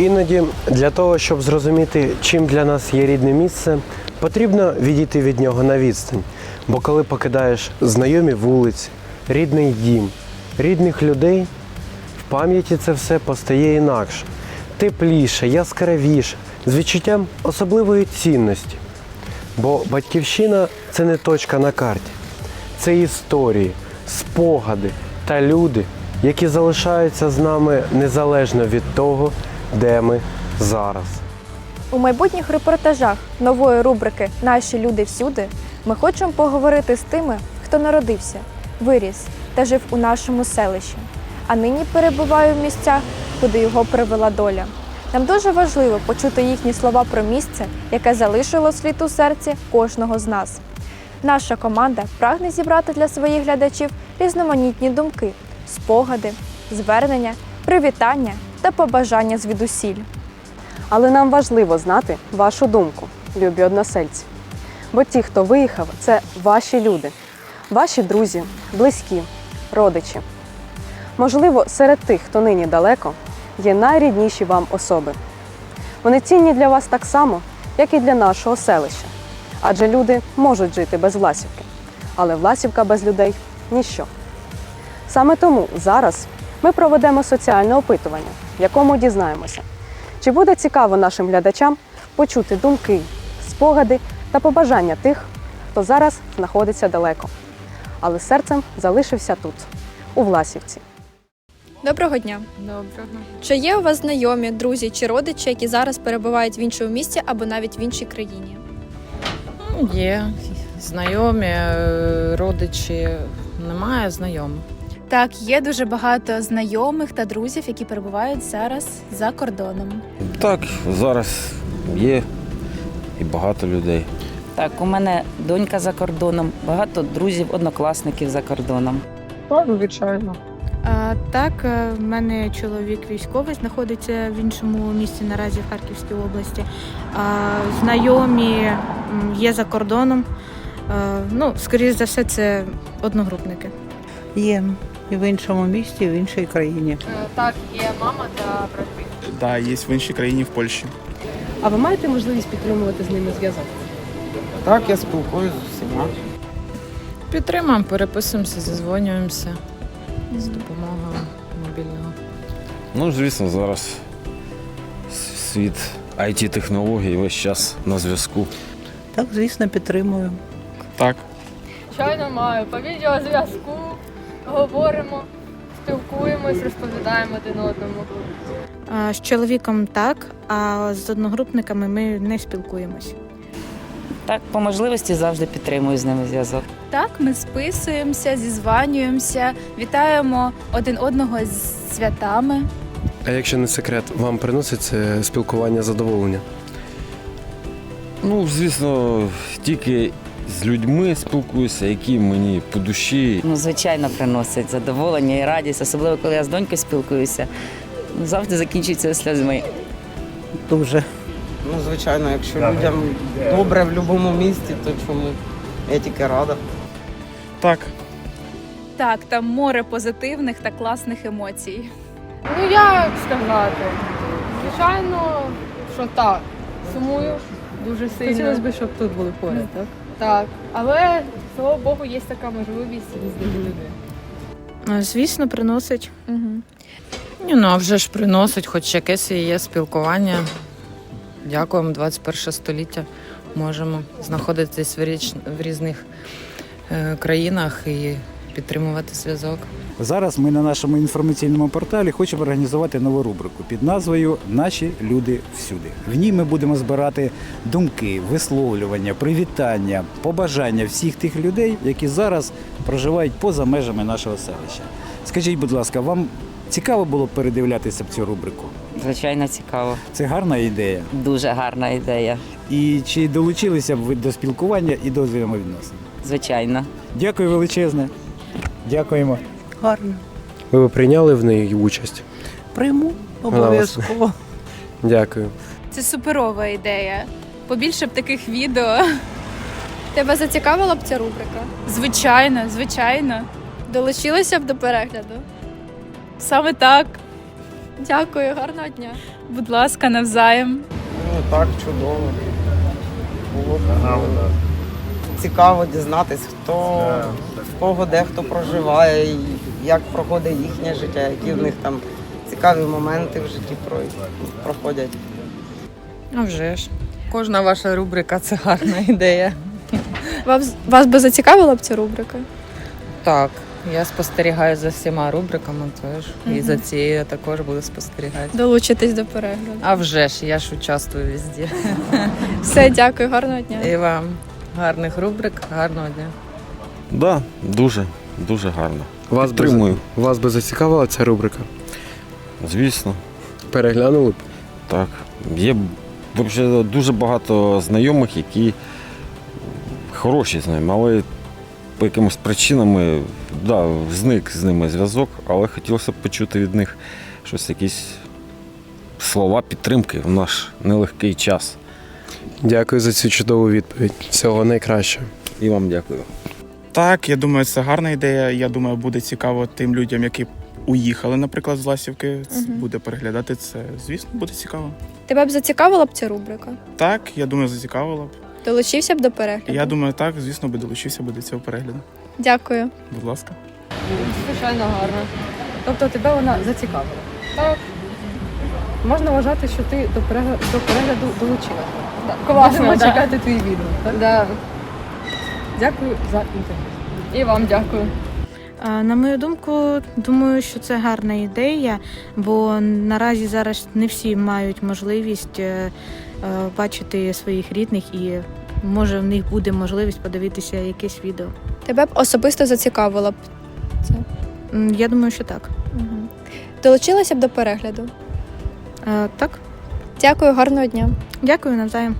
Іноді для того, щоб зрозуміти, чим для нас є рідне місце, потрібно відійти від нього на відстань. Бо коли покидаєш знайомі вулиці, рідний дім, рідних людей, в пам'яті це все постає інакше, тепліше, яскравіше, з відчуттям особливої цінності. Бо батьківщина це не точка на карті, це історії, спогади та люди, які залишаються з нами незалежно від того, де ми зараз. У майбутніх репортажах нової рубрики Наші люди всюди ми хочемо поговорити з тими, хто народився, виріс та жив у нашому селищі, а нині перебуває в місцях, куди його привела доля. Нам дуже важливо почути їхні слова про місце, яке залишило слід у серці кожного з нас. Наша команда прагне зібрати для своїх глядачів різноманітні думки, спогади, звернення, привітання та побажання звідусіль. Але нам важливо знати вашу думку, любі односельці. Бо ті, хто виїхав, це ваші люди, ваші друзі, близькі, родичі. Можливо, серед тих, хто нині далеко, є найрідніші вам особи. Вони цінні для вас так само, як і для нашого селища. Адже люди можуть жити без Власівки, але Власівка без людей ніщо. Саме тому зараз ми проведемо соціальне опитування, в якому дізнаємося, чи буде цікаво нашим глядачам почути думки, спогади та побажання тих, хто зараз знаходиться далеко, але серцем залишився тут, у Власівці. Доброго дня! Доброго. Чи є у вас знайомі, друзі чи родичі, які зараз перебувають в іншому місті або навіть в іншій країні? Є знайомі, е, родичі. Немає знайомих. Так, є дуже багато знайомих та друзів, які перебувають зараз за кордоном. Так, зараз є і багато людей. Так, у мене донька за кордоном, багато друзів, однокласників за кордоном. Так, звичайно. А, так, е, в мене чоловік військовий знаходиться в іншому місті наразі в Харківській області. А, знайомі м, є за кордоном. А, ну, скоріш за все, це одногрупники. Є і в іншому місті, і в іншій країні. Так, є мама та брати. Да, є в іншій країні, в Польщі. А ви маєте можливість підтримувати з ними зв'язок? Так, я спілкуюся з усіма. Підтримуємо, переписуємося, зізвонюємося з допомогою мобільного. Ну, звісно, зараз світ it технологій весь час на зв'язку. Так, звісно, підтримую. Так. Звичайно, маю. По відеозв'язку говоримо, спілкуємось, розповідаємо один одному. З чоловіком так, а з одногрупниками ми не спілкуємось. Так, по можливості завжди підтримую з ними зв'язок. Так, ми списуємося, зізванюємося, вітаємо один одного з святами. А якщо не секрет, вам приносить це спілкування задоволення? Ну, звісно, тільки з людьми спілкуюся, які мені по душі. Ну, звичайно, приносить задоволення і радість, особливо коли я з донькою спілкуюся. Ну, Завжди закінчується сльозами. Дуже. Ну, звичайно, якщо людям добре в будь-якому місті, то чому? Я тільки рада. Так. Так, там море позитивних та класних емоцій. Ну як сказати? Звичайно, що так. Сумую дуже сильно. Хотілося б, щоб тут були поряд, так? Так. Але слава Богу, є така можливість їздити туди. Звісно, приносить. Угу. Ні, ну а вже ж приносить, хоч якесь і є спілкування. Дякуємо, 21 століття. Можемо знаходитись в, річ, в різних е, країнах і підтримувати зв'язок. Зараз ми на нашому інформаційному порталі хочемо організувати нову рубрику під назвою Наші люди всюди. В ній ми будемо збирати думки, висловлювання, привітання, побажання всіх тих людей, які зараз проживають поза межами нашого селища. Скажіть, будь ласка, вам цікаво було передивлятися в цю рубрику? Звичайно, цікаво. Це гарна ідея. Дуже гарна ідея. І чи долучилися б ви до спілкування і до взаємовідносин? Звичайно. Дякую величезне. Дякуємо. Гарно. Ви б прийняли в неї участь? Прийму обов'язково. Дякую. Це суперова ідея. Побільше б таких відео. Тебе зацікавила б ця рубрика? Звичайно, звичайно. Долучилися б до перегляду? Саме так. Дякую, гарного дня. Будь ласка, навзаєм. Ну так, чудово. Було б е, цікаво дізнатись, хто в кого де хто проживає, і як проходить їхнє життя, які в них там цікаві моменти в житті проходять. А вже ж. Кожна ваша рубрика це гарна ідея. Вас, вас би зацікавила б ця рубрика? Так, я спостерігаю за всіма рубриками теж. І за цією я також буду спостерігати. Долучитись до перегляду. А вже ж, я ж участвую везде. Все, дякую, гарного дня. І вам гарних рубрик, гарного дня. Да, дуже, дуже гарно. Вас би, вас би зацікавила ця рубрика? Звісно, Переглянули б? так. Є взагалі дуже багато знайомих, які хороші з ними, але по якимось причинам е, да, зник з ними зв'язок, але хотілося б почути від них щось, якісь слова підтримки в наш нелегкий час. Дякую за цю чудову відповідь. Всього найкращого. І вам дякую. Так, я думаю, це гарна ідея. Я думаю, буде цікаво тим людям, які уїхали, наприклад, з Власівки. Ц- Мгм. Буде переглядати це. Звісно, буде цікаво. Тебе б зацікавила б ця рубрика? Так, я думаю, зацікавило б. Долучився б до перегляду? Я думаю, так, звісно, би долучився би до цього перегляду. Дякую. Будь ласка. Звичайно, гарно. Тобто тебе вона зацікавила? Так. Можна вважати, що ти до перегляду, до перегляду долучила. Класно, Будемо да. чекати твій відео. Так? Да. Дякую за інтерв'ю. І вам дякую. На мою думку, думаю, що це гарна ідея, бо наразі зараз не всі мають можливість е, е, бачити своїх рідних і може в них буде можливість подивитися якесь відео. Тебе б особисто зацікавила б це. Я думаю, що так. Угу. Долучилася б до перегляду? Е, Так, Дякую, гарного дня. дякую навзаєм.